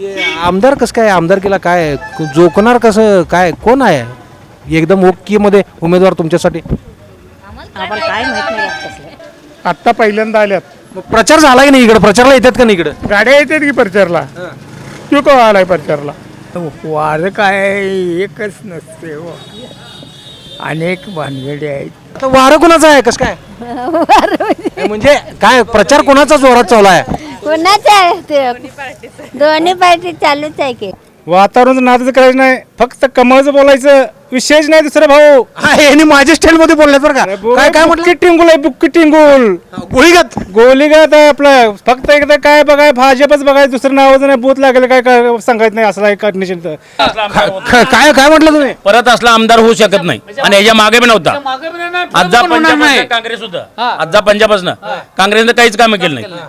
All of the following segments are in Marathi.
आमदार कसं काय? आमदार केला काय? जोकणार कसं? काय? कोण आहे? एकदम ओके मध्ये उमेदवार तुमच्यासाठी. आम्हाला काय माहीत नाही बाबा तसलं आत्ता पहिल्यांदा आल्यात. मग प्रचार झाला की नाही इकडे? प्रचारला येतात का नाही इकडं? गाड्या येतात की प्रचारला? तू केव्हा आलाय प्रचारला? वार काय? एकच नसते हो. अनेक भानगडी आहेत. आता वारं कोणाचं आहे? कसं काय? म्हणजे काय? प्रचार कोणाचा जोरात चालू आहे? कोणाचं आहे ते? दोन्ही पार्टी चालूच आहे की. वातावरण नादाचं करायचं नाही. फक्त कमळचं बोलायचं विशेष नाही दुसरं भाऊ. यांनी माझ्या स्टाईल मध्ये बोलल्यात बरं का. काय काय म्हटलं? टिंगुल आहे बुक्की टिंगुल. गोळीगत. गोलीगात आहे आपलं. फक्त एकदा काय बघाय भाजपच बघाय दुसरं नावाचं नाही. बूथ लागेल काय काय सांगायचं नाही असं आहे कंडिशन तर. काय काय म्हटलं तुम्ही? परत असला आमदार होऊ शकत नाही. आणि याच्या मागे बी नव्हता. आजचा पंजाब काँग्रेस होतं. आजचा पंजाबपासनं काँग्रेसनं काहीच कामं केलं नाही.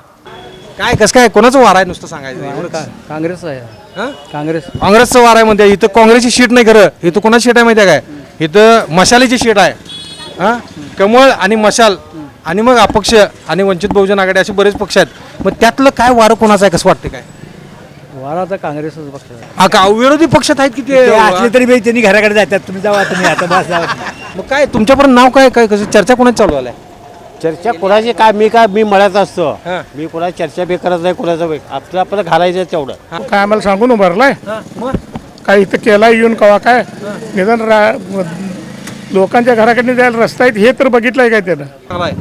काय कसं काय कोणाचं वार आहे नुसतं सांगायचं? एवढं काँग्रेस आहे. हा? काँग्रेस. काँग्रेसचं वार आहे म्हणते. इथं काँग्रेसची शीट नाही खरं. इथं कोणाची शीट आहे माहिती आहे काय? इथं मशालीची शीट आहे. हा? कमळ आणि मशाल आणि मग अपक्ष आणि वंचित बहुजन आघाडी असे बरेच पक्ष आहेत. मग त्यातलं काय वारं कोणाचं आहे कसं वाटतं काय? वारा आता काँग्रेसच पक्ष आहे. हा का? विरोधी पक्षात आहेत की ते ते असले तरी बी त्यांनी घराकडे जातात. तुम्ही जावा तुम्ही आता बस जावा. मग काय तुमच्यापर्यंत नाव काय? काय कसं चर्चा कोणाच चालू आलाय चर्चा कोणाची काय मी काय मी मळ्यात असतो. हा. मी कोणाची चर्चा बी करत नाही कोणाचं बी. आपलं आपलं घालायचं तेवढं. तू काय आम्हाला सांगून उभारलाय काय इथं केलाय येऊन कवा काय? निदान रा- लोकांच्या घराकडे जायला रस्ता आहेत हे तर बघितलंय काय त्यानं?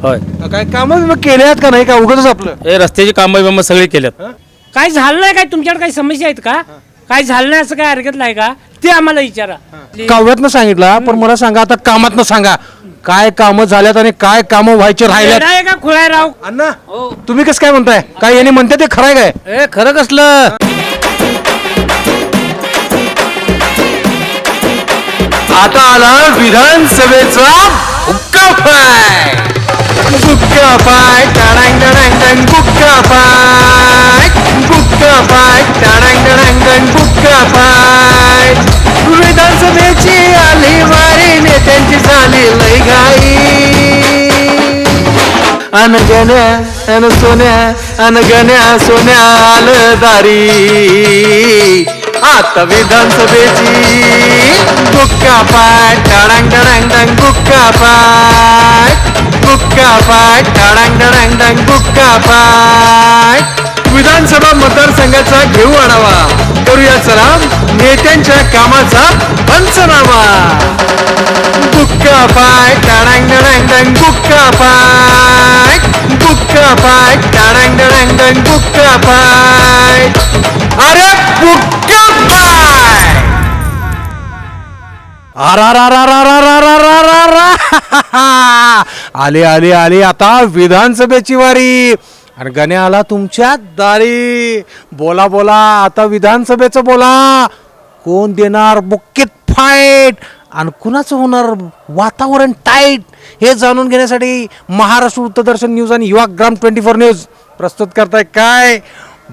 होय. काय कामं मग केले आहेत का नाही? का उगतच आपलं? हे रस्त्याची कामं बिमं सगळी केल्यात. काय झालं नाही काय? तुमच्याकडे काही समस्या आहेत का? काय झालं नाही असं काय हरकत नाही का? ते आम्हाला विचारा. काव्यातनं सांगितलं पण मला सांगा आता कामातनं सांगा. काय कामं झाल्यात आणि काय कामं व्हायचे राहिल्यात? आहे का खुळाय राव अण्णा तुम्ही कसं काय म्हणताय? काय यांनी म्हणते ते खरं आहे काय? ए खरं कसलं? आता आला विधानसभेचा हुक्का पाय गुक्का पाय टाडांग डडांग डंग गुक्का पाय गुक्का पाय टाडांग डडांग डंग गुक्का पाय विधानसभेची घाई अन गण्या अन सोन्या अन गण्या सोन्या आलं दारी. आता विधानसभेची गुक्का पाय टाडांग डांग डंग गुक्का पाय. गुक्का पाय टाडांग डांग डंग गुक्का पाय. विधानसभा मतदारसंघाचा घेऊ आढावा. करूया चला नेत्यांच्या कामाचा पंचनामा. बुक्का पाय टाडांग डडांग डंग गुक्का पाय. बुक्का पाय टाडांग डडांग डंग गुक्का पाय. अरे बुक्का पाय! आले आले आले आता विधानसभेची वारी. आणि गणे आला तुमच्या दारी बोला बोला. आता विधानसभेचं बोला. कोण देणार? बुक्कीत फाईट. आणि कुणाचं होणार? वातावरण टाईट. हे जाणून घेण्यासाठी महाराष्ट्र वृत्तदर्शन न्यूज आणि युवा ग्राम ट्वेंटी फोर न्यूज प्रस्तुत करताय काय?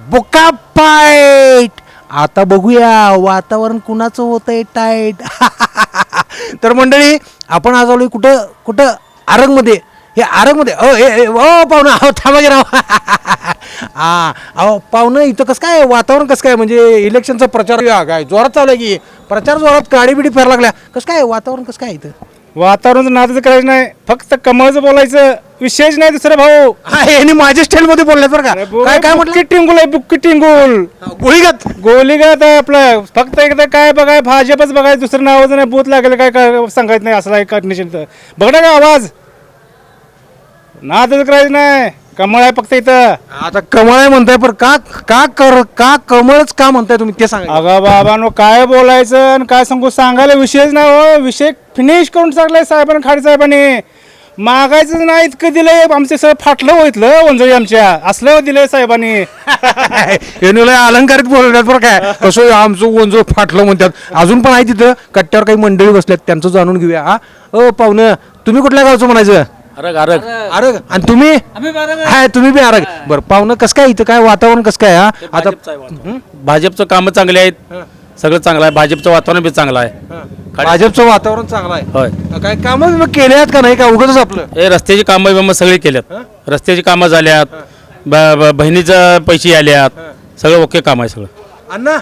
बुका फाईट. आता बघूया वातावरण कुणाचं होतंय टाईट. तर मंडळी आपण आज आलोय कुठं? कुठं? आरंगमध्ये. हे आरंगमध्ये अ ए ए, ओ पाहुणं अहो थांबा की राव. हा अहो पाहुणं इथं कसं काय वातावरण कसं काय म्हणजे इलेक्शनचा प्रचार या काय जोरात चालू आहे की? प्रचार जोरात गाडी बिडी फेर लागल्या. कसं काय वातावरण कसं काय इथं? वातावरण नादाचं करायचं नाही. फक्त कमळचं बोलायचं. विशेष नाही दुसरं भाऊ. हा यांनी माझ्या स्टाईल मध्ये बोलल्यात बरं का. काय काय म्हटलं? टिंगुल आहे बुक्की टिंगुल. गोळीगत. गोलीगात आहे आपलं. फक्त एकदा काय बघाय भाजपच बघाय दुसरं नावाचं नाही बूथ लागेल काय काय सांगायचं नाही असं आहे कंडिशन तर बघ ना का आवाज. नादच करायचं नाही. कमळ आहे फक्त इथं. आता कमळ आहे म्हणताय पण का का कर का कमळच का म्हणताय तुम्ही? ते सांगा. अगं बाबांनो काय बोलायचं आणि काय सांगू? सांगायला विषयच नाही हो. विषय फिनिश करून टाकलाय साहेबांनी खाडी साहेबांनी. मागायचं नाही इतकं दिलंय. आमचे सगळं फाटलं होईतलं वंजळी आमच्या. असलं दिलंय साहेबांनी. लय अलंकारित बोलण्यात बरं काय कसं आमचं ओंजो फाटलं म्हणतात. अजून पण आहे तिथं. कट्ट्यावर काही मंडळी बसल्यात त्यांचं जाणून घेऊया हा. ओ पाहुणं तुम्ही कुठल्या गावचं म्हणायचं? अरग अरग अरग आणि तुम्ही? हाय तुम्ही बी अरग बरं पाहुणं कसं काय इथं? काय वातावरण कसं काय हा? आता भाजपचं कामं चांगली आहेत. सगळं चांगलं आहे. भाजपचं वातावरण बी चांगलं आहे. भाजपचं वातावरण चांगलं आहे. होय. काय कामं केले आहेत का नाही? का उगतच आपलं? हे रस्त्याची कामं बिमं सगळी केल्यात. रस्त्याची कामं झाल्यात. ब- ब- बहिणीचं पैसे आल्यात. सगळं ओके काम आहे सगळं. अण्णा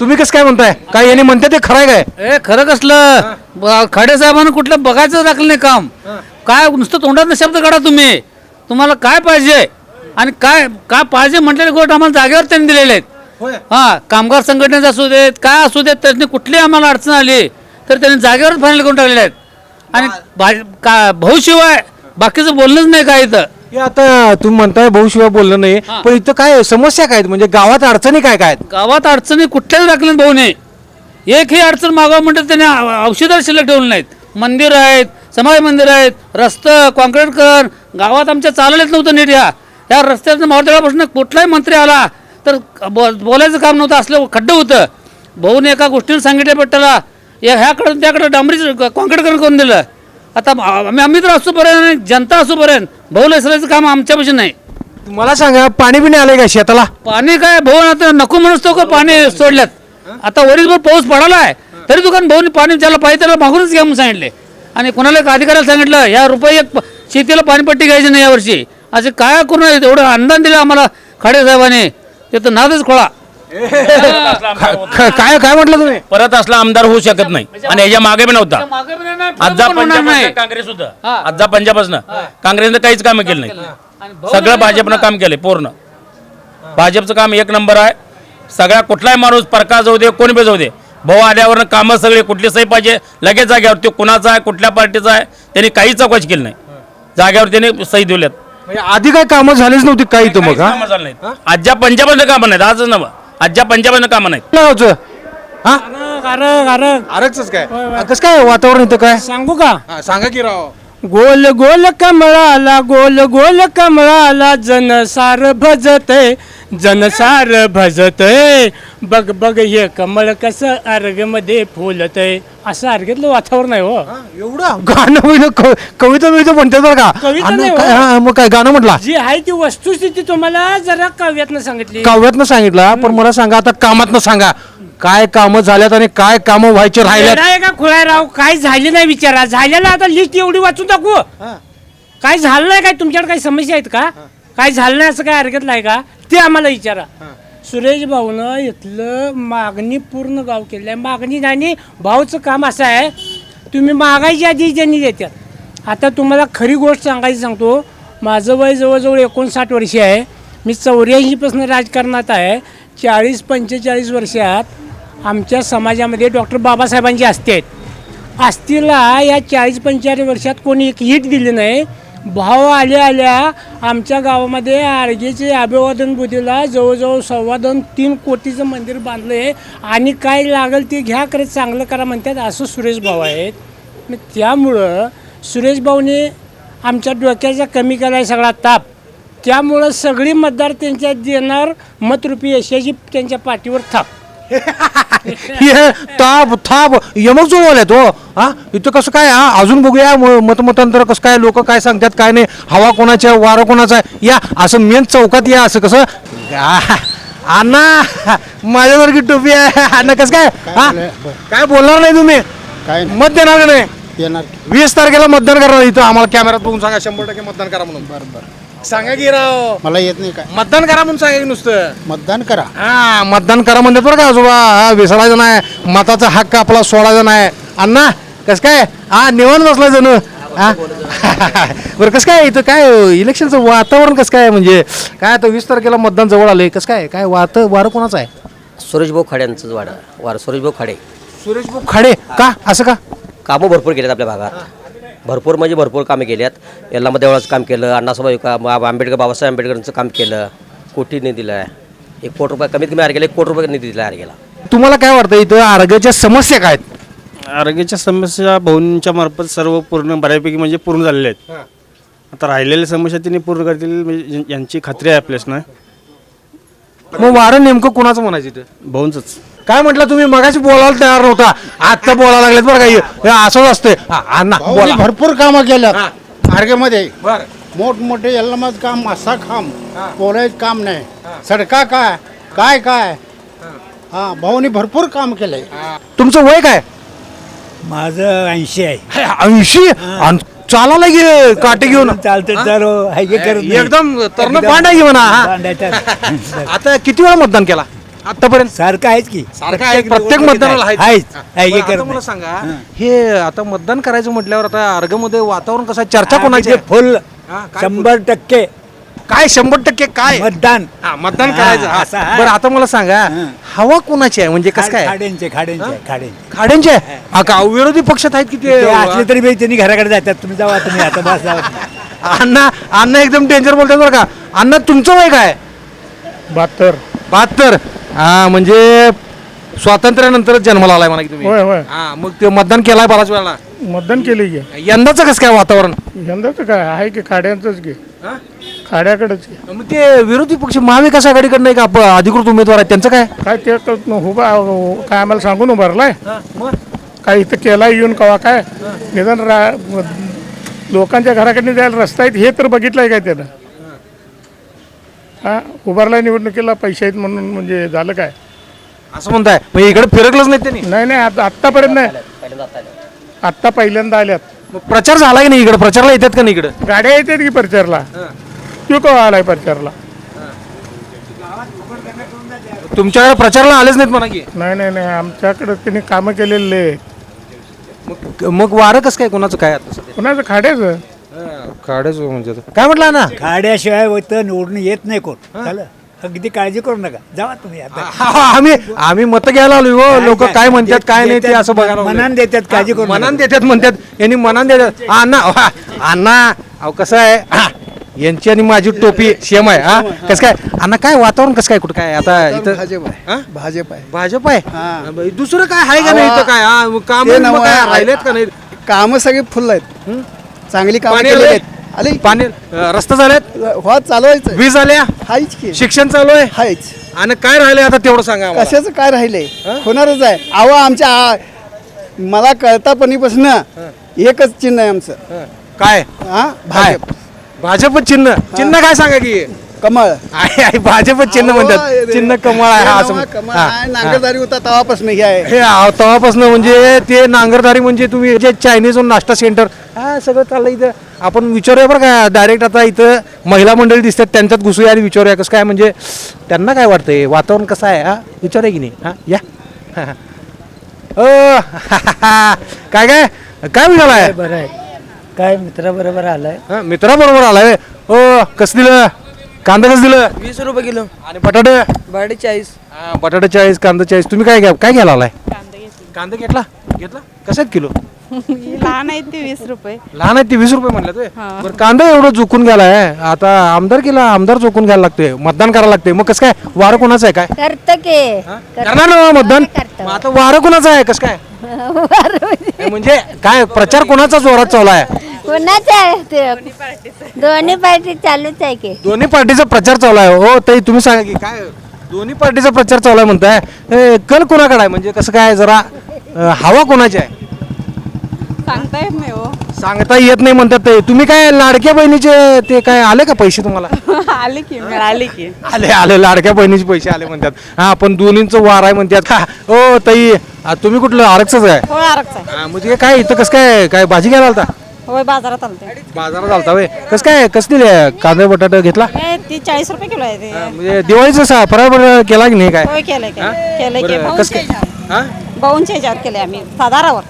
तुम्ही कसं काय म्हणताय? काय यांनी म्हणते ते खरंय काय? ए खरं कसलं? ब- खडे साहेबांना कुठलं बघायचं दाखलं नाही काम. काय नुसतं तोंडात शब्द काढा तुम्ही. तुम्हाला काय पाहिजे? आणि काय काय पाहिजे म्हटलेले गोट आम्हाला जागेवर त्यांनी दिलेले आहेत. हा कामगार संघटनेचे असू देत काय असू देत त्यांनी कुठली आम्हाला अडचण आली तर त्यांनी जागेवर फायनल करून टाकलेले आहेत. आणि भा- का भाऊ शिवाय बाकीचं बोलणंच नाही काय इथं. हे आता तुम्ही म्हणताय भाऊशिवाय बोललं नाही पण इथं काय समस्या काय आहेत? म्हणजे गावात अडचणी काय काय आहेत? गावात अडचणी कुठल्याच दाखल्यात भाऊ नाही एकही अडचण मागावं म्हणतात त्याने औ- औषधं शिल्लक ठेवलं नाहीत. मंदिर आहेत समाज मंदिर आहेत रस्तं कॉन्क्रीट कर गावात आमच्या चाललेच नव्हतं नीट या. या रस्त्याचं मावतळापासून कुठलाही मंत्री आला तर बो बोलायचं काम नव्हतं असलं खड्डं होतं. भाऊने एका गोष्टीला सांगितलं पट्ट्याला या ह्याकडं त्याकडं डांबरी कॉन्क्रीट करून दिलं. आता आम्ही आम्ही तर असूपर्यंत आणि जनता असूपर्यंत भाऊ लसरायचं काम आमच्यापाशी नाही. मला सांगा पाणी बिणी आलंय का शेताला? पाणी काय भाऊ आता नको म्हणून तो का पाणी सोडल्यात. आता वरीसभर पाऊस पडाला आहे तरी दुकान भाऊनी पाणी ज्याला पाहिजे त्याला मागूनच घ्या म्हणून सांगितले. आणि कोणाला एक अधिकाऱ्याला सांगितलं या रुपये एक शेतीला पाणीपट्टी घ्यायची नाही यावर्षी. असे काय करून एवढं अनुदान दिलं आम्हाला खाडे साहेबांनी. ते तर नादच खोळा. काय काय म्हटलं तुम्ही? परत असला आमदार होऊ शकत नाही. आणि याच्या मागे बी नव्हता. आजचा पण पंजाब. काँग्रेस होतं. आजचा पंजाबपासून काँग्रेसनं काहीच काम केलं नाही. सगळं भाजपनं काम केलंय पूर्ण. भाजपचं काम एक नंबर आहे. सगळ्या कुठलाही माणूस प्रकाश जाऊ दे कोणी बी जाऊ दे. भाऊ आल्यावर कामं सगळे कुठली सही पाहिजे. लगेच जाग्यावर ते कुणाचा आहे कुठल्या पार्टीचा आहे त्यांनी काही चौकशी केली नाही. जाग्यावर त्यांनी सही दिल्यात. म्हणजे आधी काय कामं झालीच नव्हती काही तर मग हा? कामं झालं नाहीत. आजच्या पंजाबनं कामं नाहीत आजच नवं. आजच्या पंजाबनं कामं नाहीत? हा? अरे अरे आरगच काय? कसं काय वातावरण इथं काय? सांगू का? हा, सांगा की राव. गोल गोल कमळाला गोल गोल कमळाला जनसार भजते जनसार भजते. बघ बघ हे कमळ कसं अर्गमध्ये फुलतय असं अर्गेतलं वातावरण आहे हो. एवढं? गाणं बिणं क- कविता बिविता म्हणतात बरं का. कविता आणि नाही हो. काय- हा, मग काय गाणं म्हटला? जी आहे ती वस्तुस्थिती तुम्हाला जरा काव्यातनं सांगितली. काव्यातनं सांगितलं पण मला सांगा आता कामातनं सांगा. काय कामं झाल्यात आणि काय कामं व्हायचे राहिल्यात? येडा आहे का खुळायराव काय झाले नाही विचारा. झालेला आता लिस्ट एवढी वाचून टाकू. काय झालं नाही काय? तुमच्याकडे काही समस्या आहेत का? काय झालं नाही असं काय हरकत नाही का? ते आम्हाला विचारा. सुरेश भाऊनं इथलं मागणी पूर्ण गाव केलं आहे मागणी आणि भाऊचं काम असं आहे तुम्ही मागायच्या आधी ज्यांनी देतात आता तुम्हाला खरी गोष्ट सांगायची सांगतो. माझं वय जवळजवळ एकोणसाठ वर्षे आहे. मी चौऱ्याऐंशीपासून राजकारणात आहे. चाळीस पंचेचाळीस वर्षात आमच्या समाजामध्ये डॉक्टर बाबासाहेबांची असते आहेत. आस्तीला या चाळीस पंचेचाळीस वर्षात कोणी एक हिट दिली नाही. भाव आल्या आल्या आमच्या गावामध्ये आरगेचे अभिवादन बुद्धीला जवळजवळ सव्वा दोन तीन कोटीचं मंदिर बांधलं आहे. आणि काय लागेल ते घ्या करत चांगलं करा म्हणतात असं सुरेश भाऊ आहेत. मग त्यामुळं सुरेश भाऊने आमच्या डोक्याचा कमी केला आहे सगळा ताप. त्यामुळं सगळी मतदार त्यांच्या देणार मतरूपी यशाची त्यांच्या पाठीवर थाप. हे ताप थाप यमक जुळवल्यात हो हा? इथं कसं काय हा? अजून बघूया म- मतमतांतर कसं काय लोक काय सांगतात काय नाही हवा कोणाच्या वारं कोणाचा आहे? या असं मेन चौकात या असं कसं? आ, अण्णा माझ्यासारखी टोपी आहे. अण्णा कसं काय? हा? काय बोलणार नाही तुम्ही? काय मत देणार का नाही? येणार. वीस तारखेला मतदान करणार इथं. आम्हाला कॅमेऱ्यात बघून सांगा शंभर टक्के मतदान करा म्हणून. बरं बरं. सांगा की राव. मला येत नाही काय? मतदान करा म्हणून सांगा की नुसतं. मतदान करा. हा मतदान करा म्हणतात बरं का आजोबा. हा विसरायचं नाही. मताचा हक्क आपला सोडायचा नाही. अण्णा कस काय? हा निवांत बसलाय जण. हा? बरं कसं काय इथं काय इलेक्शनचं वातावरण कसं काय म्हणजे? काय आता वीस तारखेला मतदान जवळ आलंय. कसं काय? काय वात वारं कोणाचं आहे? सुरेशभाऊ खाड्यांचंच वाडा. वार सुरेशभाऊ खाडे. सुरेश भाऊ खाडे? का? असं का? कामं भरपूर केलेत आपल्या भागात. भरपूर म्हणजे भरपूर कामे केली आहेत. यल्लामा देवळाचं काम केलं अण्णासाहेब काम आंबेडकर बाबासाहेब आंबेडकरांचं काम केलं कोटी निधी दिला आहे एक कोटी रुपये कमीत कमी आरगेला एक कोटी रुपये निधी दिला आरगेला. तुम्हाला काय वाटतं इथं आरोग्याच्या समस्या काय आहेत? आरोग्याच्या समस्या भाऊंच्या मार्फत सर्व पूर्ण बऱ्यापैकी म्हणजे पूर्ण झालेल्या आहेत. आता राहिलेल्या समस्या त्यांनी पूर्ण करतील म्हणजे यांची खात्री आहे आपल्यास ना मग वारं नेमकं कोणाचं म्हणायचं इथं? भाऊंचंच. काय म्हटलं तुम्ही? मगाशी बोलायला तयार नव्हता. आता बोलायला लागलेत बरं का. हे हे असंच असते अण्णा बोला. भरपूर कामं केलं हा. आर्गेमध्ये बरं. मोठमोठे यल्लमाच काम असा काम बोलायचं काम नाही. सडका काय? काय काय? हा. भाऊनी भरपूर काम केलंय. तुमचं वय काय? माझं ऐंशी आहे. ऐंशी? आणि चालायला गे काटे घेऊन. चालतं तर एकदम तरण पांडा घेऊन हा. आता किती वेळा मतदान केला? आतापर्यंत सारखं आहेच की सारखं आहे प्रत्येक मतदानाला आहेच. आहेच. हा. आहे, बरं, आता करत मला नाही. सांगा हे आता मतदान करायचं म्हटल्यावर आता अर्गमध्ये वातावरण कसं आहे? चर्चा कोणाची आहे? फुल हा, काय शंभर टक्के काय शंभर टक्के काय मतदान हा, मतदान हा, करायचं हा. असं आहे. बरं आता मला सांगा हा. हवा कोणाची आहे म्हणजे कसं काय खाड्यांचे खाड्यांचे खाड्यांचे खाड्यांचे आहे? हा का विरोधी पक्षात आहेत किती ते असले तरी बी त्यांनी घराकडे जातात तुम्ही जावा तुम्ही आता बस जावा अण्णा अण्णा एकदम डेंजर बोलतात बरं का अण्णा तुमचं वय काय बहात्तर बहात्तर हा म्हणजे स्वातंत्र्यानंतरच जन्माला आलाय म्हणा की तुम्ही. होय होय. हा मग ते मतदान केलाय बराच वेळा मतदान केले की. यंदाचं कसं काय वातावरण? यंदाचं काय? आहे की खाड्यांचंच की. खाड्याकडेच की. मग ते विरोधी पक्ष महाविकास आघाडीकडनं एक आप- अधिकृत उमेदवार आहेत त्यांचं काय? काय ते उभा काय आम्हाला सांगून उभारलाय? मग? काय इथं केला येऊन कवा काय? निदान रा- लोकांच्या घराकडे जायला रस्ता आहेत हे तर बघितलंय काय त्यानं? हा उभारलाय निवडणुकीला पैसे आहेत म्हणून म्हणजे झालं काय? असं म्हणताय. मग इकडे फिरकलंच नाही त्यांनी. नाही नाही आता आत्तापर्यंत नाही. आत्ता पहिल्यांदा आल्यात. मग प्रचार झाला की नाही इकडे? प्रचारला येतात का नाही इकडे? गाड्या येतात की प्रचारला? तू कवा आलाय प्रचारला? तुमच्याकडे प्रचारला आलेच नाहीत म्हणा की. नाही नाही नाही आमच्याकडे त्यांनी कामं केलेले मग वारं कसं काय? कोणाचं काय आता सध्या? कोणाचं खाड्याचं? काढायच म्हणजे. काय म्हटलं ना खाड्याशिवाय होतं निवडून येत नाही कोण. झालं? अगदी काळजी करू नका. जावा तुम्ही आता. आम्ही आम्ही मत घ्यायला आलो हो. लोक काय म्हणतात काय नाही ते असं बघायला लागलोय. मनान देतात काळजी करू मनान देतात म्हणतात. यांनी मनान देतात. हा, अण्णा हा, अण्णा अहो कसं आहे? हा, यांची आणि माझी टोपी सेम आहे. हा कसं काय? अण्णा काय वातावरण कसं काय? कुठं काय? आता इथं भाजप आहे. हा? भाजप आहे. भाजप आहे? हा. हा, दुसरं काय आहे का नाही इथं काय? हा, काम राहिलेत का नाही? कामं सगळी फुल आहेत. चांगली कामं पाणी केलेली आलंय? आहेत. आली? पाणी अं, रस्ता झालेत? हो चालवायचं वीज आल्या? हायच की. शिक्षण चालू आहे? हायच. आणि काय राहिले आता तेवढं सांगा आम्हाला. कशाचं काय राहिलंय? होणारच आहे. अहो आमच्या आ- मला कळतापणीपासून एकच चिन्ह आहे आमचं. हं. काय? हा? भाजप. भाजप चिन्ह. चिन्ह काय सांगा की? कमळ. आहे आहे भाजप चिन्ह म्हणतात. चिन्ह कमळ आहे हा असं कमळ हा. आहे नांगरदारी होता तेव्हापासून हे आहे. हे आ- तेव्हापासून म्हणजे ते नांगरदारी म्हणजे तुम्ही जे चायनीज नाश्ता सेंटर हा सगळं चाललं इथं. आपण विचारूया बरं का डायरेक्ट आता इथं महिला मंडळी दिसतात त्यांच्यात घुसूया आणि विचारूया कसं काय म्हणजे त्यांना काय वाटतंय? वातावरण कसं आहे हा? विचारूया की नाही? हा या. ओ काय काय? काय विचारलाय बरं आहे. काय मित्राबरोबर आलाय? हा मित्राबरोबर आलाय. ओ कसं दिलं? कांदा कसं दिलं? वीस रुपये किलो. आणि बटाटे? भाडे चाळीस. हा, बटाटा चाळीस कांदा चाळीस. तुम्ही काय घ्या काय घ्यायला आलाय? कांदा घेतला. घेतला? कशात किलो? लहान आहेत ते वीस रुपये. लहान आहेत ते वीस रुपये म्हणले तुम्ही बरं कांदा एवढं चुकून गेलाय आता आमदार केला आमदार चुकून घ्यायला लागतोय. मतदान करायला लागतंय. मग कसं काय? वारं कोणाचं आहे काय? करतं की करणार ना मतदान. मग आता वारं कोणाचं आहे? कसं काय? हे म्हणजे काय? प्रचार कोणाचा जोरात चालू आहे? कोणाचं आहे ते? दोन्ही पार्टी चालूच आहे की? दोन्ही पार्टीचा प्रचार चालू आहे. हो ताई तुम्ही सांगा की काय दोन्ही पार्टीचा प्रचार चालू आहे म्हणताय. हे, कल कोणाकडे आहे? म्हणजे कसं काय जरा अं, हवा कोणाची आहे? सांगता येत नाही हो. सांगता येत नाही म्हणतात ते तुम्ही काय लाडक्या बहिणीचे ते काय आले का पैसे तुम्हाला? आले की मिळाले की. आले आले लाडक्या बहिणीचे पैसे आले म्हणतात. हा पण दोन्हींचं वार आहे म्हणतात. का हो ताई आ, तुम्ही कुठलं आरक्षच आहे. हा, म्हणजे काय इथं कसं काय काय भाजी घ्यायला आलता? होय बाजारात आलते बाजारात आलता वे कसं काय कसं दिले कांदा बटाटा घेतला? हे ती चाळीस रुपये किलो आहे ते. म्हणजे दिवाळीचं सा फराळ बिराळ केला की नाही काय? होय केलंय केलंय. केलंय की बरं, कसं काय? हा? भाऊंच्या ह्याच्यावर केले आम्ही आधारावर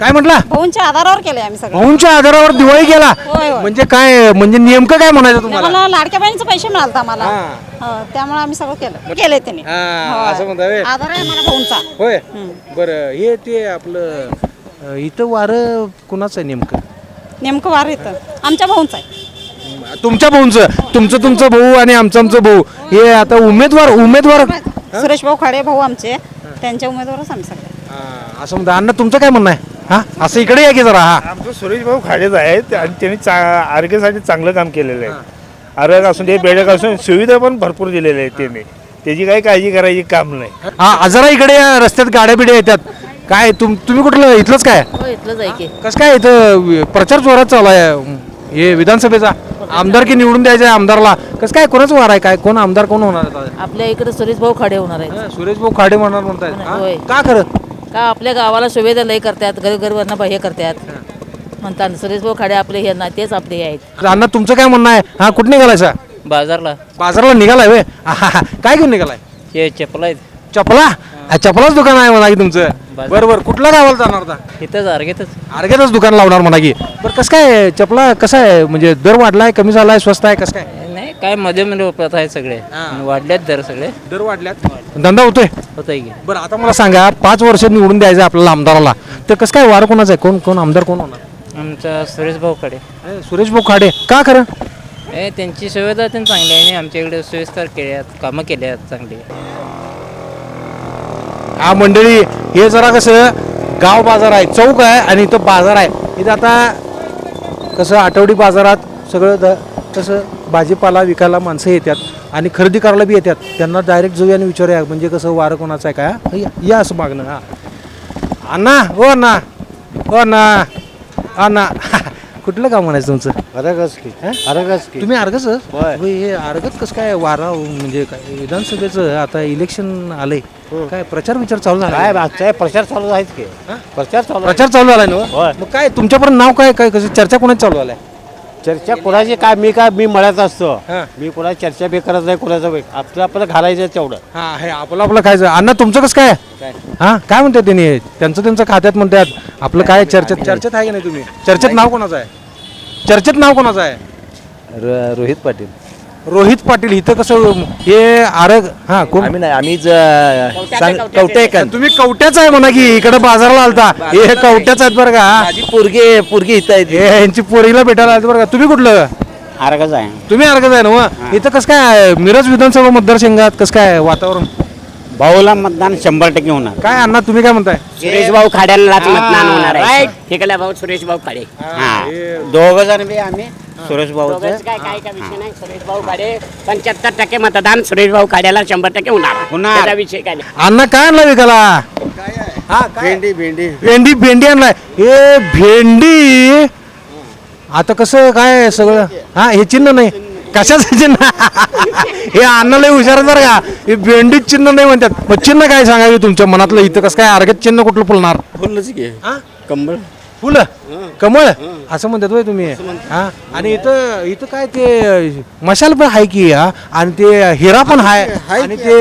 काय म्हटला? भाऊंच्या आधारावर केले आम्ही सगळं. भाऊंच्या आधारावर दिवाळी केला होय, होय. म्हणजे काय म्हणजे नेमकं काय म्हणायचं तुम्हाला? मला लाडक्या बहिणीचे पैसे मिळालता आम्हाला. हा. हो, त्यामुळे आम्ही सगळं केलं. केलंय त्यांनी हा, होय. असं म्हणता. आधार आहे मला भाऊंचा. होय. बरं हे ते आपलं अं, इथं वारं कुणाचं आहे नेमकं? नेमकं वार येतं आमच्या भाऊंचा आहे. तुमच्या भाऊंचं? तुमचं तुमचं भाऊ आणि आमचं आमचं भाऊ. हे आता उमेदवार उमेदवार सुरेश भाऊ खाडे भाऊ आमचे. त्यांच्या उमेदवारच आम्ही सगळे. हा, असं म्हणता अण्णा तुमचं काय म्हणणं आहे? हा? असं इकडे या की जरा हा? आमचं सुरेश भाऊ खाडेच आहेत आणि त्यांनी चा आरोग्यासाठी चांगलं काम केलेलं आहे. आरोग्य असून ते बेडक असून सुविधा पण भरपूर दिलेल्या आहेत त्यांनी. त्याची काही काळजी करायची काम नाही. हा जरा इकडे या रस्त्यात गाड्या बिड्या येतात. काय तुम तुम्ही कुठलं इथलंच काय? हो इथलंच आहे की. कसं काय इथं प्रचार जोरात चालू आहे? हे विधानसभेचा? आमदार की निवडून द्यायचं आहे आमदारला? कसं काय कोणाचं वार आहे? काय कोण आमदार कोण होणार आहे आता? आपल्या इकडे सुरेश भाऊ खडे होणार आहेत. हा, सुरेश भाऊ खाडे म्हणणार म्हणतायत. हा? होय. का खरं? का आपल्या गावाला सुविधा लय करतात गरीब गरिबांना हे करतात. म्हणतात सुरेश भाऊ खडे आपले हे ना तेच आपले हे आहेत अण्णा तुमचं काय म्हणणं आहे? हा कुठं निघालायचा? बाजारला. बाजारला निघालाय वे काय घेऊन निघालाय? हे चपला आहेत. चपला? हा, चपलाच दुकान आहे म्हणा की तुमचं. बरं बरं कुठल्या गावाला जाणार आता? इथंच अर्घेतच अर्ग्यातच दुकान लावणार म्हणा की. बरं कसं काय चपला कसं आहे? म्हणजे दर वाढलाय कमी झालाय स्वस्त आहे कसं काय? नाही काय मध्ये मध्ये उपलब्ध आहे सगळे. वाढल्यात दर सगळे. दर वाढल्यात? धंदा होतोय? होत आहे की. बरं आता मला सांगा पाच वर्ष निवडून द्यायचं आपल्याला आमदाराला. तर कसं काय वारं कोणाचं आहे? कोण कोण आमदार कोण होणार? आमचा सुरेश भाऊकडे ए, सुरेश भाऊ खाडे. का खरं? ए त्यांची सुविधा त्यांनी चांगली आहे. आणि आमच्या इकडे सोयीस्कर केल्यात कामं केली आहेत चांगली. हा मंडळी हे जरा कसं गाव बाजार आहे चौक आहे आणि इथं बाजार आहे. इथं आता कसं आठवडी बाजारात सगळं द कसं भाजीपाला विकायला माणसं येतात आणि खरेदी करायला बी येतात. त्यांना डायरेक्ट जाऊया आणि विचारूया म्हणजे कसं वारं कोणाचं आहे काय या- या असं मागणं हा. अण्णा हो अण्णा हो अण्णा अण्णा. कुठलं काम म्हणायचं तुमचं? अरगच की. अरगच की. तुम्ही अर्गच हे अर्गत कसं काय वारा म्हणजे काय विधानसभेचं आता इलेक्शन आलंय. काय प्रचार विचार चालू झाला? काय प्रचार चालू आहेत की. प्रचार चालू आहे. प्रचार चालू झालाय ना होय. मग काय तुमच्यापर्यंत नाव काय काय कसं चर्चा कोणाच चालू झालाय चर्चा कोणाची काय मी काय मी मळ्यात असतो. हा. मी कोणाची चर्चा बी करत नाही कोणाचं बी. आपलं आपलं घालायचं तेवढं. हा हे आपलं आपलं खायचं अण्णा तुमचं कसं काय? हा काय म्हणतात त्यांनी? त्यांचं त्यांचं खात्यात म्हणतात. आपलं काय चर्चेत चर्चेत आहे की नाही तुम्ही? चर्चेत नाव कोणाचं आहे? चर्चेत नाव कोणाचं आहे? रोहित पाटील. रोहित पाटील इथं कसं हे आरग हा कोण? आम्ही नाही आम्ही कवटे तुम्ही कवट्याच आहे म्हणा की इकडे बाजारला आलता. हे कवट्याच आहेत बरं का माझी पोरगी पोरगी इथं आहे हे यांची पोरीला भेटायला आलते बरं का. तुम्ही कुठलं? अरगच आहे. तुम्ही अर्गच आहे ना मग? इथं कसं काय मिरज विधानसभा मतदारसंघात कसं काय वातावरण? भाऊला मतदान शंभर टक्के होणार. काय अण्णा तुम्ही काय म्हणताय? सुरेश भाऊ खाड्यालाच मतदान होणार आहे. भाऊ सुरेश भाऊ खाडे. दोघ जण बी आम्ही सुरेश दोघंच काय काय का विषय नाही. सुरेश भाऊ खाडे पंच्याहत्तर टक्के मतदान सुरेश भाऊ खाड्याला शंभर टक्के होणार. होणार. विषय काय नाही. अण्णा काय आणला विकायला? हा काय? भेंडी भेंडी. भेंडी भेंडी आणलाय. ए भेंडी आता कसं काय सगळं? हा हे चिन्ह नाही. कशाचं चिन्ह हे अण्णा लय हुशार बरं का. हे भेंडी चिन्ह नाही म्हणतात. मग चिन्ह काय सांगावे तुमच्या मनातलं? इथं कसं काय अर्गत चिन्ह कुठलं फुलणार? फुलच घे हा? कंबळ. फुलं? कमळ? असं म्हणतात होय तुम्ही. हा? आणि इथं इथं काय ते मशाल पण आहे की हा? आणि ते हिरा पण आहे आणि ते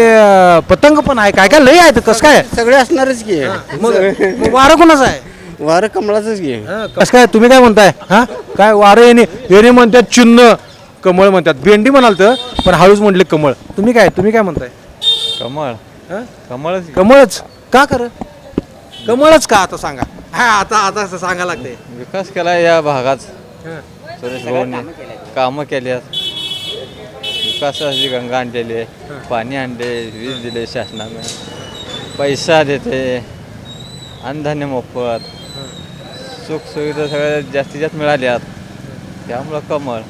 पतंग पण आहे काय काय लय आहे कसं काय? सगळे असणारच घे मग मग वारं कोणाचं आहे? वारं कमळाच घे कसं काय? तुम्ही काय म्हणताय? हा? काय वारं येणे येणे म्हणतात चिन्ह. कमळ म्हणतात. भेंडी म्हणाल तर पण हळूच म्हटले कमळ. तुम्ही काय तुम्ही काय म्हणताय? कमळ. हा? कमळच. कमळच? का कर कमळच का आता सांगा? हा आता आता असं सांगा लागते. विकास केला या भागात. सुरेश भाऊने. कामं केल्यात. विकासाची गंगा आणलेली आहे. पाणी आणले वीज दिले शासनाने. पैसा देते. अन्नधान्य मोफत. सुख सुविधा सगळ्या जास्तीत जास्त मिळाल्यात. त्यामुळं कमळ.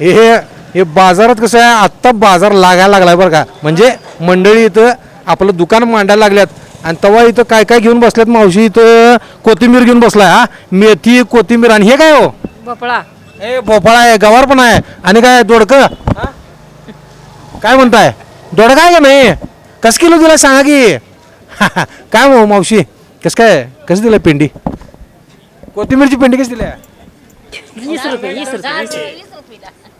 हे हे बाजारात कसं आहे आत्ता बाजार लागायला लागलाय बरं का. म्हणजे मंडळी इथं आपलं दुकान मांडायला लागल्यात. आणि तेव्हा इथं काय काय घेऊन बसल्यात? मावशी इथं कोथिंबीर घेऊन बसलाय हा. मेथी कोथिंबीर आणि हे काय हो? भोपळा. ए भोपळा आहे गवार पण आहे. आणि काय दोडकं? हा? काय म्हणताय? दोडका आहे का नाही? कस किलो दिला सांगा की. काय मग मावशी? कस काय? कसं दिलं पेंडी? कोथिंबीरची पेंडी कशी दिल्या वीस रुपये वीस रुपये.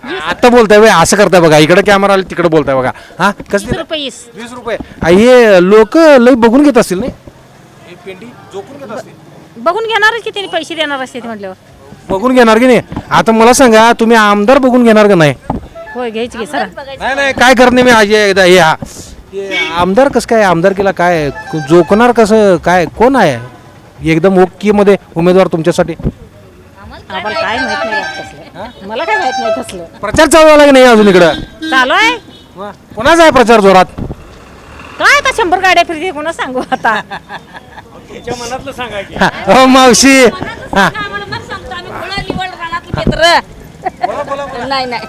आता बोलताय बे असं करताय बघा. इकडे कॅमेरा आले तिकडे बोलताय बघा. हा? कसं दिलं रुपये वीस वीस रुपये. आ, हे लोक लय बघून घेत असतील नाही? हे पेंडी जोखून घेत असतील. बघून घेणारच की त्यांनी पैसे देणार असते म्हटल्यावर? बघून घेणार की नाही? आता मला सांगा तुम्ही आमदार बघून घेणार का नाही? होय घ्यायची की सर. नाही नाही काय करत नाही मी? आज हे एकदा हे हा. हे आमदार कसं काय आमदार केला काय? जोखणार कसं काय कोण आहे? एकदम ओके मध्ये उमेदवार तुमच्यासाठी. आम्हाला काय माहीत नाही. मला काय माहीत नाही तसलं प्रचार चालू झाला की नाही अजून इकडं? चालू आहे? कोणाचा आहे प्रचार जोरात? काय आता शंभर गाड्या फिरते कोणा सांगू आता? हा, हो मावशी. हा. नाही नाही.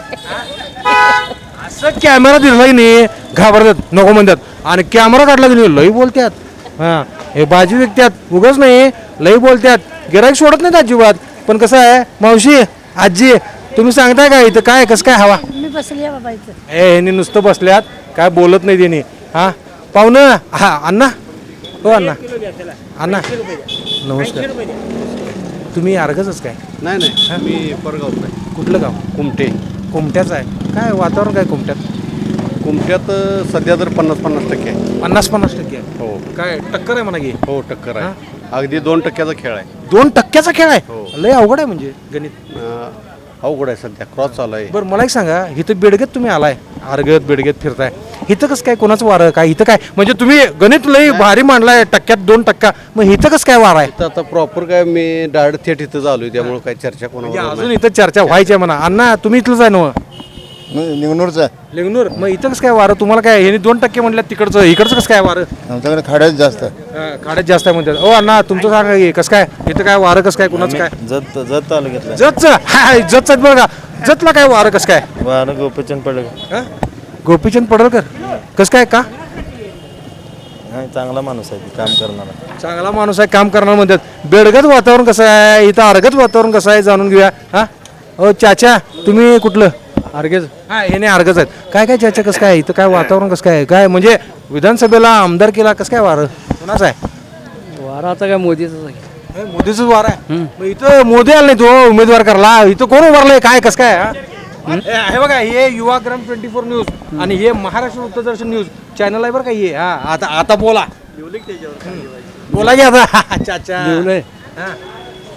असं कॅमेरा दिसला की नाही घाबरतात नको म्हणतात. आणि कॅमेरा काढला की नाही लई बोलतात हा. हे बाजू विकतात उगच नाही लई बोलतात गिराईक सोडत नाहीत अजिबात. पण कसं आहे मावशी आजी तुम्ही सांगताय का इथं काय कसं काय हवा? मी बसली आहे बाबा इथं. ए ह्यांनी नुसतं बसल्यात काय बोलत नाही त्यांनी हा? पाहुणं हा अण्णा? हो अण्णा. अण्णा नमस्कार. तुम्ही अर्गच काय? नाही नाही. मी परगाव कुठलं गाव? कुमटे. कुमट्याचं आहे. काय वातावरण काय कुमट्यात? कुमट्यात अ, सध्या तर पन्नास पन्नास टक्के आहे. पन्नास पन्नास टक्के आहे. हो. काय टक्कर आहे म्हणा की? हो टक्कर आहे. अगदी दोन टक्क्याचा खेळ आहे. दोन टक्क्याचा खेळ हो. आहे लय अवघड आहे म्हणजे गणित. अ, अवघड आहे सध्या क्रॉस चालू आहे. बरं मला एक सांगा इथं बेडगेत तुम्ही आलाय आरगत बेडगेत फिरताय. इथं कसं काय कोणाचं वारं काय इथं काय? म्हणजे तुम्ही गणित लय भारी मांडलाय टक्क्यात दोन टक्का. मग इथं कसं काय वार आहे? तर आता प्रॉपर काय मी डायरेक्ट थेट इथं झालोय त्यामुळे काही चर्चा म्हणजे कोणावर अजून इथं चर्चा व्हायची आहे म्हणा. अण्णा तुम्ही इथलंच आहे ना निवडूरचा लिंगनूर? मग इथं कसं काय वारं? तुम्हाला काय हे दोन टक्के म्हणलं तिकडचं इकडचं कसं काय वारं? आमच्याकडे खाड्याच जास्त अं, खाड्यात जास्त आहे म्हणतात. ओ अण्णा तुमचं सांगा की कसं काय? इथं काय वारं कसं काय? कुणाचं काय? जत जत तालुक्यातला जतचं? हाय जतचं बरं का? जतला काय वारं कसं काय? वाहन गोपीचंद पडलं हं? गोपीचंद पडळकर? कसं काय का? चांगला माणूस आहे काम करणारा. चांगला माणूस आहे काम करणार म्हणतात. बेडगत वातावरण कसं आहे? इथं अर्गत वातावरण कसं आहे? जाणून घेऊया. हा? हो चाचा तुम्ही कुठलं? अर्गेज हा हे नाही अर्गज आहेत. काय काय चाचा कसं काय? इथं काय वातावरण कसं काय? काय म्हणजे विधानसभेला आमदार केला कसं काय वारं? कोणाचं आहे? वारा आता काय मोदीच आहे. हे मोदीच वार आहे? मग इथं मोदी आला नाही तो उमेदवार करला इथं कोण उभारलंय? काय कसं काय हा? हे हे बघा हे युवाग्राम ट्वेंटी फोर न्यूज आणि हे महाराष्ट्र वृत्तदर्शन न्यूज. चॅनल आहे बरं का हे. हा आता आता बोला. हम्म. बोला की आता. चाचा हा.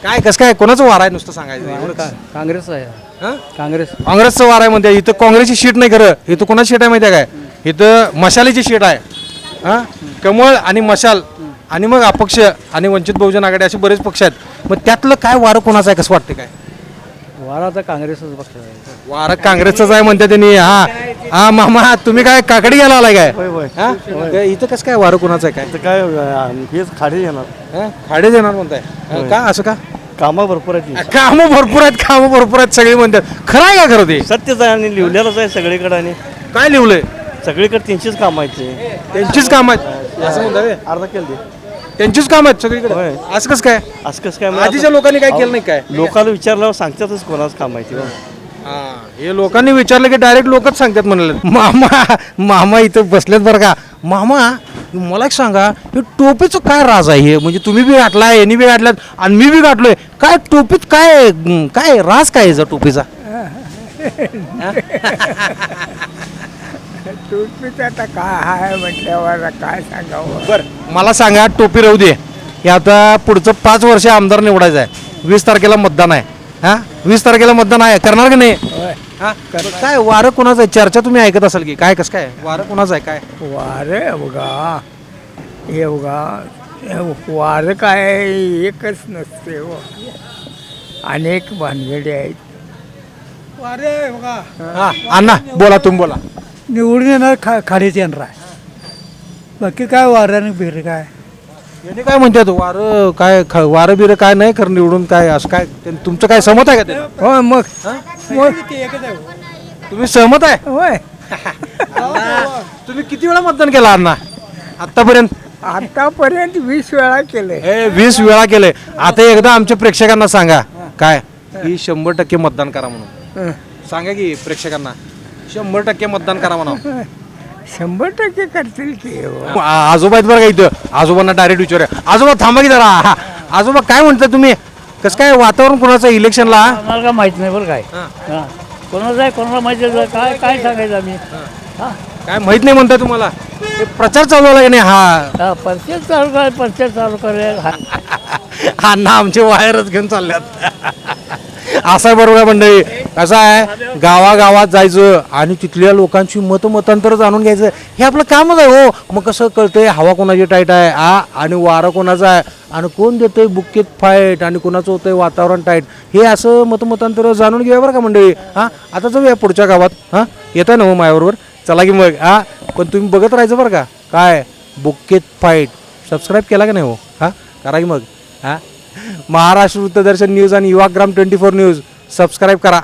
काय कसं काय कोणाचं वार आहे नुसतं सांगायचं? एवढंच. काँग्रेस आहे. हा? काँग्रेस. काँग्रेसचं वार आहे म्हणते. इथं काँग्रेसची शीट नाही खरं. इथं कोणाची शीट आहे माहिती आहे काय? इथं मशालीची शीट आहे. हा? कमळ आणि मशाल आणि मग अपक्ष आणि वंचित बहुजन आघाडी असे बरेच पक्ष आहेत. मग त्यातलं काय वारं कोणाचं आहे? कसं वाटतं काय? वारा आता काँग्रेसच पक्ष आहे वारं काँग्रेसचंच आहे म्हणते त्यांनी. हा. हा मामा तुम्ही काय काकडी घ्यायला आलाय काय? हा? काय इथं कसं काय वारं कोणाचं आहे काय? काय हेच खाडे येणार. हा? खाडे देणार म्हणताय. का? असं का? कामं भरपूर आहेत. कामं भरपूर आहेत कामं भरपूर आहेत सगळे म्हणतात. खरं आहे का खरं ते? सत्यच आहे आणि लिहिलेलंच आहे सगळीकडे आणि काय लिहिलंय? सगळीकडे त्यांचीच काम आहेत ते. त्यांचीच काम आहेत. असं म्हणतात? अर्धा केलं ते. त्यांचीच काम आहेत सगळीकडे. असं कसं काय? असं कसं काय? आधीच्या लोकांनी काय केलं नाही काय? लोकांना विचारल्यावर सांगतातच कोणाचं काम आहे ते. हा, हे लोकांनी विचारलं की डायरेक्ट लोकच सांगतात म्हणाले. मामा मामा इथं बसलेत बरं का. मामा मला एक सांगा हे टोपीचं काय राज आहे हे? म्हणजे तुम्ही बी गाठलाय यांनी बी गाठल्यात आणि मी बी गाठलोय. काय टोपीत काय काय राज काय आहे याचा टोपीचा? आता काय आहे म्हटल्यावर काय सांगावं? बर मला सांगा टोपी राहू दे. हे आता पुढचं पाच वर्ष आमदार निवडायचं आहे. वीस तारखेला मतदान आहे. हा? वीस तारखेला मतदान आहे. करणार की नाही? हा? काय वारं कोणाचं आहे? चर्चा तुम्ही ऐकत असाल की? काय कसं काय? वारं कोणाचं आहे? काय? वारे बघा. हे बघा. वारं काय? एकच नसते हो. अनेक भानगडी आहेत. वारे बघा. हा अण्णा बोला तुम्ही बोला. निवडून येणार खा खाडीच येणार आहे. बाकी काय वाऱ्यानं बिर काय? यांनी काय म्हणतात वारं काय ख- वारं बिरं काय नाही खरं निवडून काय असं काय? तुमचं काय सहमत आहे का ते हो मग. तुम्ही सहमत आहे? होय. तुम्ही किती वेळा मतदान केलं अण्णा? आतापर्यंत आतापर्यंत वीस वेळा केलंय. हे वीस वेळा केलंय. आता एकदा आमच्या प्रेक्षकांना सांगा. काय? की शंभर टक्के मतदान करा म्हणून. सांगा की प्रेक्षकांना. शंभर टक्के मतदान करा म्हणा. शंभर टक्के करतील की हो. आजोबा आहेत बरं का इथं. आजोबांना डायरेक्ट विचारूया. आजोबा थांबा की जरा. हा. आजोबा काय म्हणता तुम्ही? कसं काय वातावरण कोणाचं इलेक्शनला? आम्हाला काय माहीत नाही बरं काय. हा. कोणाचं आहे कोणाला माहिती आहे काय काय सांगायचं आम्ही? काय माहीत नाही म्हणता तुम्हाला? हे प्रचार चालू आहे की नाही? हा. हा परचेस चालू कर परचेस चालू करेल हा. ना आमचे वायरच घेऊन चालल्यात. असं बरोबर आहे मंडळी. कसं आहे? गावागावात जायचं आणि तिथल्या लोकांची मतमतांतर जाणून घ्यायचं. हे आपलं कामच आहे हो. मग कसं कळतंय? हवा कोणाची टाईट आहे? आ? आणि वारं कोणाचं आहे? आणि कोण देतंय बुक्केत फाईट आणि कोणाचं होतंय वातावरण टाईट हे असं मतमतांतर जाणून घेऊया बरं का मंडळी? हां? आता जाऊया पुढच्या गावात. हां? येत आहे ना हो माझ्याबरोबर? चला की मग. हां? पण तुम्ही बघत राहायचं बरं का? काय? बुक्केत फाईट सबस्क्राईब केला का नाही हो? हां? करा की मग. हां? महाराष्ट्र वृत्तदर्शन न्यूज आणि Yuvagram twenty four news subscribe करा.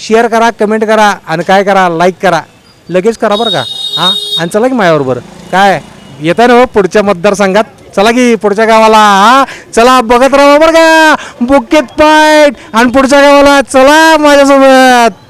शेअर करा कमेंट करा आणि काय करा लाईक करा. लगेच करा बरं का? हां? आणि चला की माझ्याबरोबर. काय? येत आहे ना हो पुढच्या मतदारसंघात? चला की पुढच्या गावाला. हा? चला बघत राहा बरं का. बुकेत पाईट आणि पुढच्या गावाला चला माझ्यासोबत.